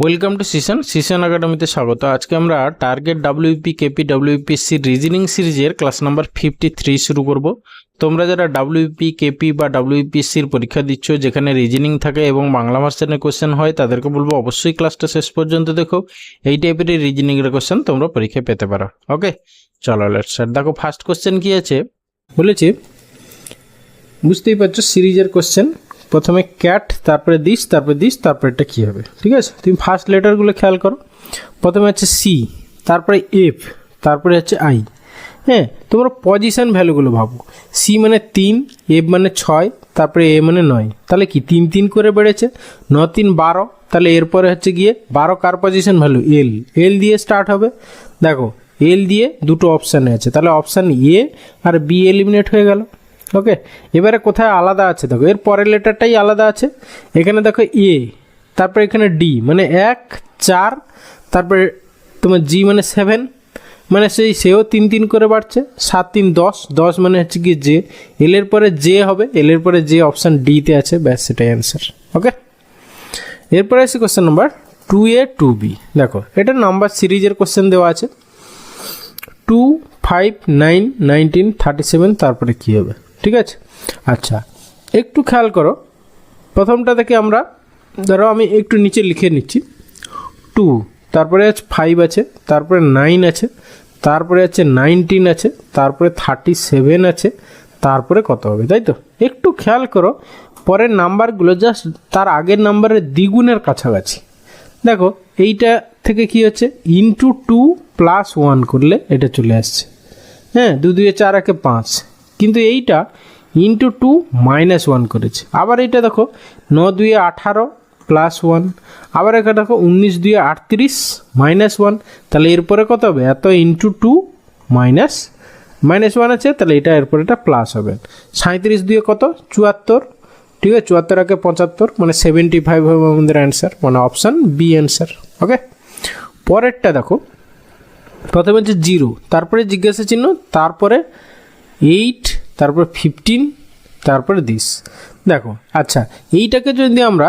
Welcome to সিশন সিশন একাডেমিতে স্বাগত। আজকে আমরা টার্গেট ডাব্লিউপি কেপি ডাব্লিউপিএসসির রিজনিং সিরিজের ক্লাস নাম্বার ফিফটি থ্রি শুরু করব। তোমরা যারা ডাব্লিউপি কেপি বা ডাব্লিউপিএসসির পরীক্ষা দিচ্ছ, যেখানে রিজনিং থাকে এবং বাংলা ভার্সনের কোশ্চেন হয়, তাদেরকে বলব অবশ্যই ক্লাসটা শেষ পর্যন্ত দেখো। এই টাইপের রিজনিংয়ের কোশ্চেন তোমরা পরীক্ষায় পেতে পারো। ওকে চলো লেট স্যার দেখো ফার্স্ট কোশ্চেন কী আছে? বলেছি, বুঝতেই পারছ সিরিজের কোশ্চেন প্রথমে ক্যাট তারপরে দিস তারপরে দিস তারপরে এটা কী হবে? ঠিক আছে? তুমি ফার্স্ট লেটারগুলো খেয়াল করো। প্রথমে হচ্ছে সি তারপরে এফ তারপরে হচ্ছে আই হ্যাঁ তোমরা পজিশান ভ্যালুগুলো ভাবো। সি মানে তিন এফ মানে ছয়, তারপরে এ মানে নয়। তাহলে কি? তিন তিন করে বেড়েছে। ন তিন, বারো। তাহলে এরপরে হচ্ছে গিয়ে বারো কার পজিশন ভ্যালু এল এল দিয়ে স্টার্ট হবে। দেখো এল দিয়ে দুটো অপশানে আছে। তাহলে অপশান এ আর বি এলিমিনেট হয়ে গেল। ওকে এবারে কোথায় আলাদা আছে? দেখো, এর পরের লেটারটাই আলাদা আছে। এখানে দেখো এ তারপরে এখানে ডি মানে এক, চার, তারপরে তোমার জি মানে সেভেন মানে সেই সেও তিন তিন করে বাড়ছে। সাত, তিন, দশ দশ মানে হচ্ছে কি জে এলের পরে জে হবে এলের পরে যে অপশান ডিতে আছে, ব্যাস সেটাই অ্যান্সার ওকে এরপরে আছে question number two A two B দেখো, এটা নাম্বার সিরিজের কোশ্চেন দেওয়া আছে। Two five nine nineteen thirty seven তারপরে কী হবে? ঠিক আছে? আচ্ছা একটু খেয়াল করো। প্রথমটা থেকে আমরা, ধরো আমি একটু নিচে লিখে নিচ্ছি। টু তারপরে আছে ফাইভ আছে, তারপরে নাইন আছে, তারপরে আছে নাইনটিন আছে, তারপরে থার্টি সেভেন আছে, তারপরে কত হবে, তাই তো? একটু খেয়াল করো, পরের নাম্বারগুলো জাস্ট তার আগের নাম্বারের দ্বিগুণের কাছাকাছি। দেখো, এইটা থেকে কি হচ্ছে? ইন্টু টু প্লাস ওয়ান করলে এটা চলে আসছে। হ্যাঁ দু দুয়ে চার একে পাঁচ। কিন্তু এইটা ইন্টু টু মাইনাস ওয়ান করেছে। আবার এইটা দেখো ন দুয়ে আঠারো প্লাস ওয়ান আবার এখানে দেখো, উনিশ দুয়ে আটত্রিশ মাইনাস ওয়ান তাহলে এরপরে কত হবে? এত into two minus minus one আছে, তাহলে এটা এরপরে এটা প্লাস হবে। সাঁত্রিশ দুয়ে কত? চুয়াত্তর। ঠিক আছে? চুয়াত্তর আগে পঁচাত্তর মানে সেভেন্টি ফাইভ হবে আমাদের অ্যান্সার মানে অপশান বি অ্যান্সার ওকে পরেরটা দেখো, প্রথমে হচ্ছে জিরো তারপরে জিজ্ঞাসা চিহ্ন, তারপরে এইট, তারপর ফিফটিন তারপরে দিস দেখো আচ্ছা এইটাকে যদি আমরা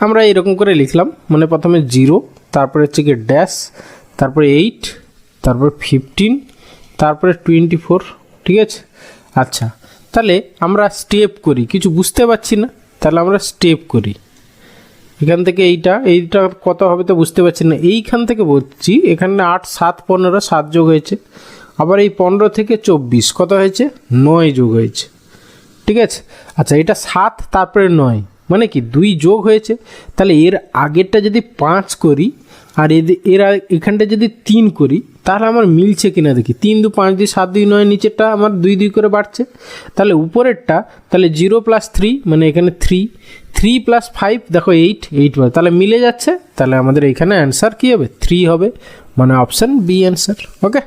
আমরা এরকম করে লিখলাম মানে প্রথমে জিরো তারপরে হচ্ছে কি ড্যাশ তারপরে এইট তারপরে ফিফটিন তারপরে টোয়েন্টি ফোর ঠিক আছে? আচ্ছা তাহলে আমরা স্টেপ করি, কিছু বুঝতে পারছি না, তাহলে আমরা স্টেপ করি। এখান থেকে এইটা এইটা কত হবে তো বুঝতে পারছি না। এইখান থেকে বলছি, এখানে আট, সাত, পনেরো, সাত যোগ হয়েছে। আবার এই পনেরো থেকে চব্বিশ, কত হয়েছে? নয় যোগ হয়েছে। ঠিক আছে? আচ্ছা এটা সাত, তারপরে নয় মানে কি দুই যোগ হয়েছে? তাহলে এর আগেরটা যদি পাঁচ করি, আর এর এখানটা যদি তিন করি, তাহলে আমার মিলছে কিনা দেখি। তিন দু পাঁচ দুই, সাত দুই, নয়, নিচেরটা আমার দুই দুই করে বাড়ছে। তাহলে উপরেরটা, তাহলে জিরো প্লাস থ্রি মানে এখানে থ্রি থ্রি প্লাস ফাইভ, দেখো এইট এইট তাহলে মিলে যাচ্ছে। তাহলে আমাদের এখানে অ্যান্সার কী হবে? থ্রি হবে মানে অপশান বি অ্যান্সার, ওকে?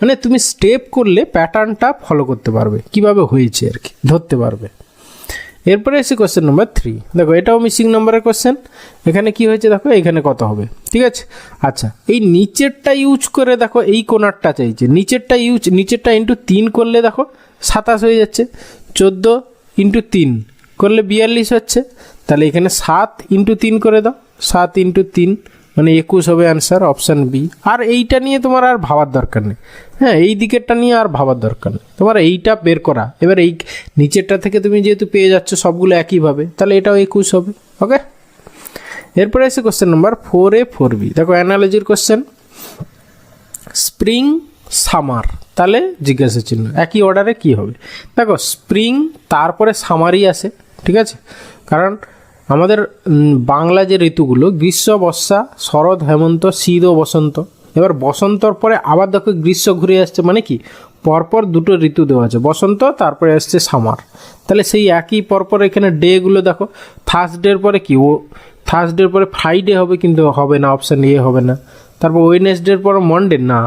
মানে তুমি স্টেপ করলে প্যাটার্নটা ফলো করতে পারবে। কীভাবে হয়েছে আর কি, ধরতে পারবে। এরপরে এসে কোশ্চেন নাম্বার থ্রি দেখো, এটাও মিসিং নাম্বারের কোশ্চেন এখানে কি হয়েছে দেখো, এখানে কত হবে, ঠিক আছে? আচ্ছা এই নিচেরটা ইউজ করে দেখো, এই কোনারটা চাইছে। নিচেরটা ইউজ নিচেরটা ইন্টু তিন করলে দেখো, সাতাশ হয়ে যাচ্ছে। চোদ্দ ইন্টু তিন করলে বিয়াল্লিশ হচ্ছে। তাহলে এখানে সাত ইন্টু তিন করে দাও। সাত ইন্টু তিন মানে একুশ হবে অ্যান্সার অপশান বি আর এইটা নিয়ে তোমার আর ভাবার দরকার নেই। হ্যাঁ এই দিকেরটা নিয়ে আর ভাবার দরকার নেই। তোমার এইটা বের করা। এবার এই নিচেরটা থেকে তুমি যেহেতু পেয়ে যাচ্ছ সবগুলো একইভাবে, তাহলে এটাও একুশ হবে। ওকে এরপরে এসে question number four A four B দেখো অ্যানালজির কোশ্চেন স্প্রিং সামার তাহলে জিজ্ঞাসা চিহ্ন। একই অর্ডারে কি হবে? দেখো স্প্রিং তারপরে সামারই আসে। ঠিক আছে? কারণ আমাদের বাংলা যে ঋতুগুলো, গ্রীষ্ম, বর্ষা, শরৎ, হেমন্ত, শীত ও বসন্ত। এবার বসন্তর পরে আবার দেখো গ্রীষ্ম ঘুরে আসছে মানে কি? পরপর দুটো ঋতু দেওয়া আছে, বসন্ত, তারপরে আসছে সামার তাহলে সেই একই পরপর এখানে ডেগুলো দেখো থার্সডের পরে কি? ও থার্সডের পরে ফ্রাইডে হবে কিন্তু হবে না অপশান এ হবে না। তারপর ওয়েনেসডের পরে মন্ডে না।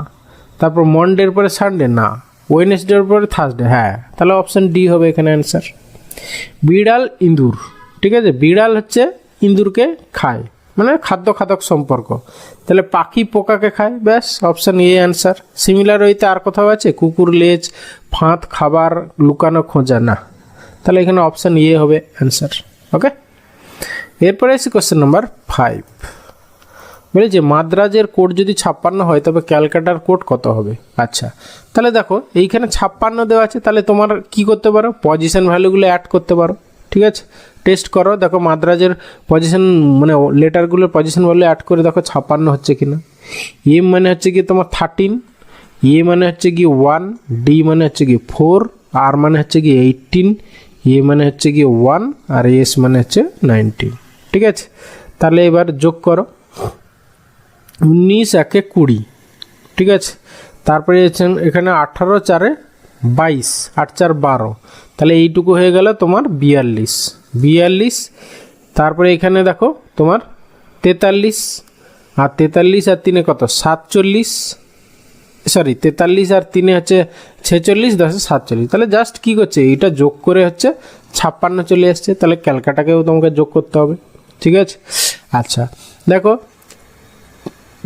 তারপর মন্ডের পরে সানডে না। ওয়েনেসডের পরে থার্সডে হ্যাঁ। তাহলে অপশান ডি হবে এখানে অ্যান্সার বিড়াল, ইঁদুর। ঠিক আছে? বিড়াল হচ্ছে ইঁদুরকে খায়। মানে খাদ্য খাদক সম্পর্ক। তাহলে পাখি পোকাকে খায়, ব্যাস অপশান এ অ্যান্সার সিমিলার ওইতে আর কোথাও আছে? কুকুর, লেজ, ফাঁদ, খাবার, লুকানো, খোঁজা, না। তাহলে এখানে অপশান এ হবে অ্যান্সার ওকে এরপরে আছে কোশ্চেন নাম্বার ফাইভ বলে যে, মাদ্রাজের কোড যদি ছাপ্পান্ন হয়, তবে ক্যালকাটার কোড কত হবে? আচ্ছা তাহলে দেখো, এইখানে ছাপ্পান্ন দেওয়া আছে, তাহলে তোমার কি করতে পারো? পজিশন ভ্যালুগুলো অ্যাড করতে পারো, ঠিক আছে? টেস্ট করো, দেখো মাদ্রাজের পজিশন মানে লেটারগুলোর পজিশন ভ্যালু অ্যাড করে দেখো ছাপ্পান্ন হচ্ছে কি না এম মানে হচ্ছে কি তোমার থার্টিন এ মানে হচ্ছে কি ওয়ান ডি মানে হচ্ছে কি ফোর আর মানে হচ্ছে কি এইটিন এ মানে হচ্ছে কি ওয়ান আর এস মানে হচ্ছে নাইনটিন ঠিক আছে? তাহলে এবার যোগ করো। উনিশ, একে কুড়ি। ঠিক আছে? তারপরে এখানে আঠারো, চারে বাইশ, আট, চার, বারো। তাহলে এইটুকু হয়ে গেল তোমার বিয়াল্লিশ। বিয়াল্লিশ। তারপরে এখানে দেখো তোমার তেতাল্লিশ। আর তেতাল্লিশ আর তিনে কত? সাতচল্লিশ। সরি, তেতাল্লিশ আর তিনে হচ্ছে ছেচল্লিশ, দশে সাতচল্লিশ। তাহলে জাস্ট কী করছে? এইটা যোগ করে হচ্ছে ছাপ্পান্ন চলে আসছে তাহলে ক্যালকাটাকেও তোমাকে যোগ করতে হবে। ঠিক আছে? আচ্ছা দেখো,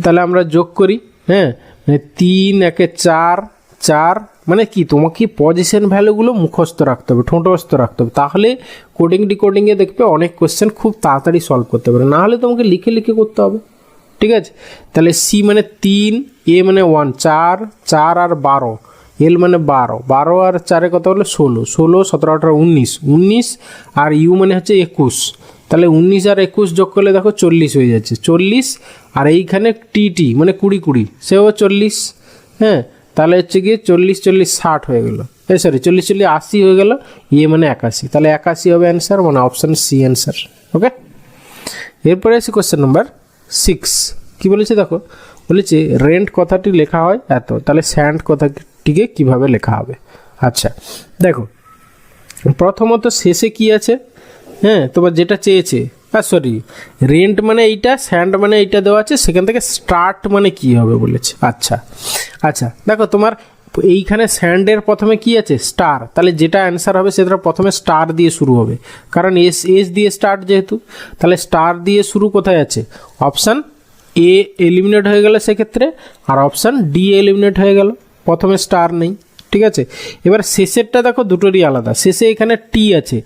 তাহলে আমরা যোগ করি। হ্যাঁ তিন, একে চার চার মানে কি, তোমাকে পজিশন ভ্যালুগুলো মুখস্থ রাখতে হবে, ঠোঁটস্থ রাখতে হবে। তাহলে কোডিং ডিকোডিংয়ে দেখবে অনেক কোয়েশ্চেন খুব তাড়াতাড়ি সলভ করতে পারে না হলে তোমাকে লিখে লিখে করতে হবে। ঠিক আছে? তাহলে সি মানে তিন এ মানে ওয়ান চার চার আর বারো। এল মানে বারো। বারো আর চারে কত হলো? ষোলো। ষোলো, সতেরো, আঠারো, উনিশ। উনিশ আর ইউ মানে হচ্ছে একুশ। তাহলে উনিশ আর একুশ যোগ করলে দেখো চল্লিশ হয়ে যাচ্ছে। চল্লিশ আর এইখানে টি টি মানে কুড়ি কুড়ি। সেও চল্লিশ। হ্যাঁ? তাহলে হচ্ছে গিয়ে চল্লিশ চল্লিশ ষাট হয়ে গেলো। এই সরি চল্লিশ চল্লিশ আশি হয়ে গেল ইয়ে মানে একাশি। তাহলে একাশি হবে অ্যান্সার মানে অপশান সি অ্যান্সার ওকে এরপরে আছে কোশ্চেন নাম্বার সিক্স কী বলেছে দেখো? বলেছে রেন্ট কথাটি লেখা হয় এত, তাহলে স্যান্ড কথাটিকে কীভাবে লেখা হবে? আচ্ছা দেখো, প্রথমত শেষে কি আছে? হ্যাঁ তোমার যেটা চেয়েছে আর সরি রেন্ট মানে এইটা স্যান্ড মানে এইটা দেওয়া আছে, সেখান থেকে স্টার্ট মানে কি হবে বলেছে। আচ্ছা আচ্ছা দেখো তোমার এইখানে স্যান্ডের প্রথমে কি আছে? স্টার তাহলে যেটা অ্যান্সার হবে সেটা প্রথমে স্টার দিয়ে শুরু হবে। কারণ এস এস দিয়ে স্টার্ট যেহেতু, তাহলে স্টার দিয়ে শুরু কোথায় আছে? অপশান এ এলিমিনেট হয়ে গেল সেক্ষেত্রে, আর অপশান ডি এলিমিনেট হয়ে গেল। প্রথমে স্টার নেই। ঠিক আছে? এবার শেষেরটা দেখো দুটোরই আলাদা। শেষে এখানে টি আছে।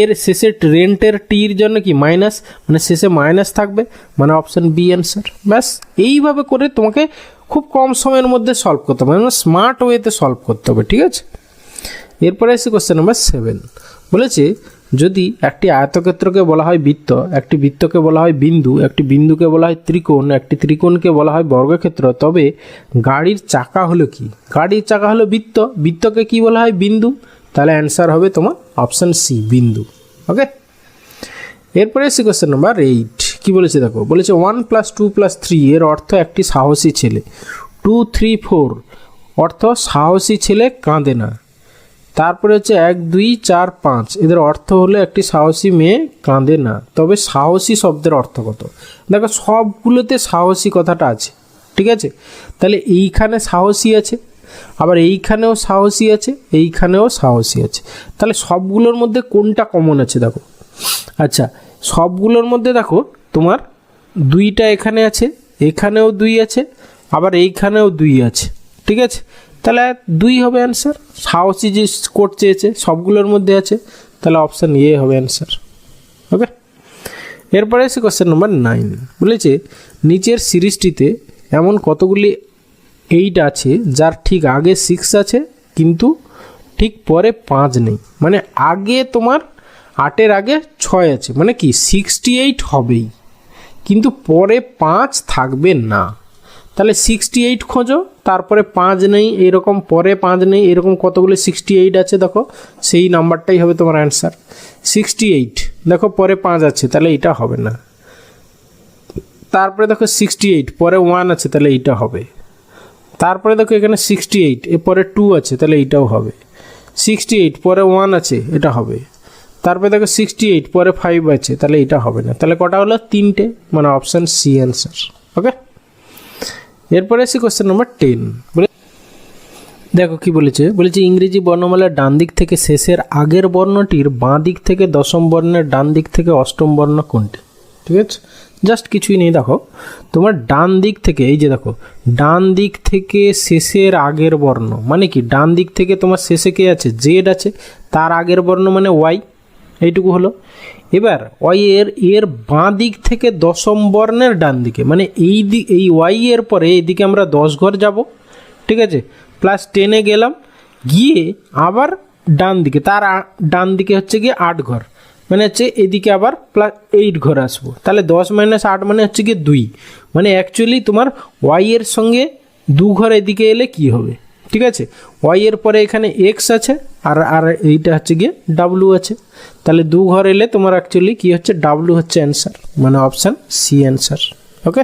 এর শেষে রেন্টের টির জন্য কি মাইনাস মানে শেষে মাইনাস থাকবে। মানে অপশান বি অ্যান্সার ব্যাস, এইভাবে করে তোমাকে খুব কম সময়ের মধ্যে সলভ করতে হবে। মানে স্মার্ট ওয়েতে সলভ করতে হবে, ঠিক আছে? এরপরে আসছে কোশ্চেন নাম্বার সেভেন বলেছে যদি একটি আয়তক্ষেত্রকে বলা হয় বৃত্ত, একটি বৃত্তকে বলা হয় বিন্দু, একটি বিন্দুকে বলা হয় ত্রিকোণ, একটি ত্রিকোণকে বলা হয় বর্গক্ষেত্র, তবে গাড়ির চাকা হলো কি? গাড়ির চাকা হলো বৃত্ত। বৃত্তকে কি বলা হয়? বিন্দু। তাহলে অ্যান্সার হবে তোমার অপশান সি বিন্দু। ওকে এরপরে এসে কোশ্চেন নাম্বার এইট কি বলেছে দেখো? বলেছে one plus two plus three এর অর্থ একটি সাহসী ছেলে। টু থ্রি ফোর অর্থ সাহসী ছেলে কাঁদে না। তারপরে হচ্ছে এক, দুই, চার, পাঁচ। এদের অর্থ হলো একটি সাহসী মেয়ে কাঁদে না। তবে সাহসী শব্দের অর্থ কত? দেখো, সবগুলোতে সাহসী কথাটা আছে, ঠিক আছে? তাহলে এইখানে সাহসী আছে, আবার এইখানেও সাহসী আছে, এইখানেও সাহসী আছে। তাহলে সবগুলোর মধ্যে কোনটা কমন আছে দেখো? আচ্ছা সবগুলোর মধ্যে দেখো, তোমার দুইটা এখানে আছে, এখানেও দুই আছে, আবার এইখানেও দুই আছে, ঠিক আছে? তাহলে দুই হবে অ্যান্সার সাহসী যে কোড চেয়েছে, সবগুলোর মধ্যে আছে, তাহলে অপশান এ হবে অ্যান্সার ওকে এরপরে এসে কোশ্চেন নম্বর নাইন বলেছে, নিচের সিরিজটিতে এমন কতগুলি এইট আছে, যার ঠিক আগে সিক্স আছে, কিন্তু ঠিক পরে পাঁচ নেই। মানে আগে তোমার আটের আগে ছয় আছে। মানে কি সিক্সটি এইট হবেই। কিন্তু পরে পাঁচ থাকবে না। তাহলে সিক্সটি এইট খোঁজো। তারপরে পাঁচ নেই, এরকম পরে পাঁচ নেই, এরকম কতগুলো? সিক্সটি এইট আছে, দেখো। সেই নাম্বারটাই হবে তোমার অ্যান্সার সিক্সটি এইট দেখো, পরে পাঁচ আছে, তাহলে এটা হবে না। তারপরে দেখো সিক্সটি এইট পরে ওয়ান আছে, তাহলে এইটা হবে। তারপরে দেখো এখানে সিক্সটি এইট এরপরে টু আছে, তাহলে এইটাও হবে। সিক্সটি এইট পরে ওয়ান আছে, এটা হবে। তারপরে দেখো সিক্সটি এইট পরে ফাইভ আছে, তাহলে এটা হবে না। তাহলে কটা হলো? তিনটে মানে অপশান সি অ্যান্সার ওকে এরপরে আসি কোশ্চেন নম্বর টেন দেখো কি বলেছে? বলেছে, ইংরেজি বর্ণমালার ডান দিক থেকে শেষের আগের বর্ণটির বাঁ দিক থেকে দশম বর্ণের ডান দিক থেকে অষ্টম বর্ণ কোনটি? ঠিক আছে? জাস্ট কিছুই নেই, দেখো। তোমার ডান দিক থেকে, এই যে দেখো, ডান দিক থেকে শেষের আগের বর্ণ মানে কি? ডান দিক থেকে তোমার শেষে কে আছে? জেড আছে, তার আগের বর্ণ মানে ওয়াই। এইটুকু হলো। এবার ওয়াই এর এর বাঁ দিক থেকে দশম বর্ণের ডান দিকে মানে এই দিক এই ওয়াই এর পরে এইদিকে আমরা দশ ঘর যাব, ঠিক আছে? প্লাস টেনে গেলাম, গিয়ে আবার ডান দিকে, তার ডান দিকে হচ্ছে গিয়ে আট ঘর মানে হচ্ছে এদিকে আবার প্লাস এইট ঘর আসব। তাহলে দশ মাইনাস আট মানে হচ্ছে গিয়ে দুই মানে অ্যাকচুয়ালি তোমার ওয়াই এর সঙ্গে দু ঘর এদিকে এলে কি হবে? ঠিক আছে? ওয়াই এর পরে এখানে এক্স আছে আর আর এইটা হচ্ছে গিয়ে ডাব্লু আছে। তাহলে দু ঘর এলে তোমার অ্যাকচুয়ালি কি হচ্ছে? ডাব্লু হচ্ছে অ্যান্সার মানে অপশান সি অ্যান্সার ওকে